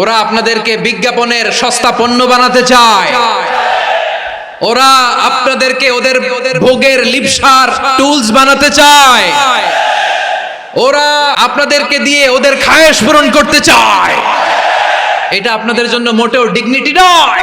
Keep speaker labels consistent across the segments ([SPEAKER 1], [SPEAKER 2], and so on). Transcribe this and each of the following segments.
[SPEAKER 1] ওরা আপনাদেরকে বিজ্ঞাপনের সস্তা পণ্য বানাতে চায়। ওরা আপনাদেরকে ওদের ওদের ভোগের লিপসার টুলস বানাতে চায়। ওরা আপনাদেরকে দিয়ে ওদের খায়েশ পূরণ করতে চায়। এটা আপনাদের জন্য মোটেও ডিগনিটি নয়।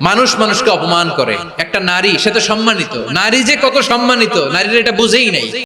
[SPEAKER 1] মানুষ মানুষকে অপমান করে। একটা নারী, সে তো সম্মানিত। নারী যে কত সম্মানিত, নারীর এটা বুঝেই নাই।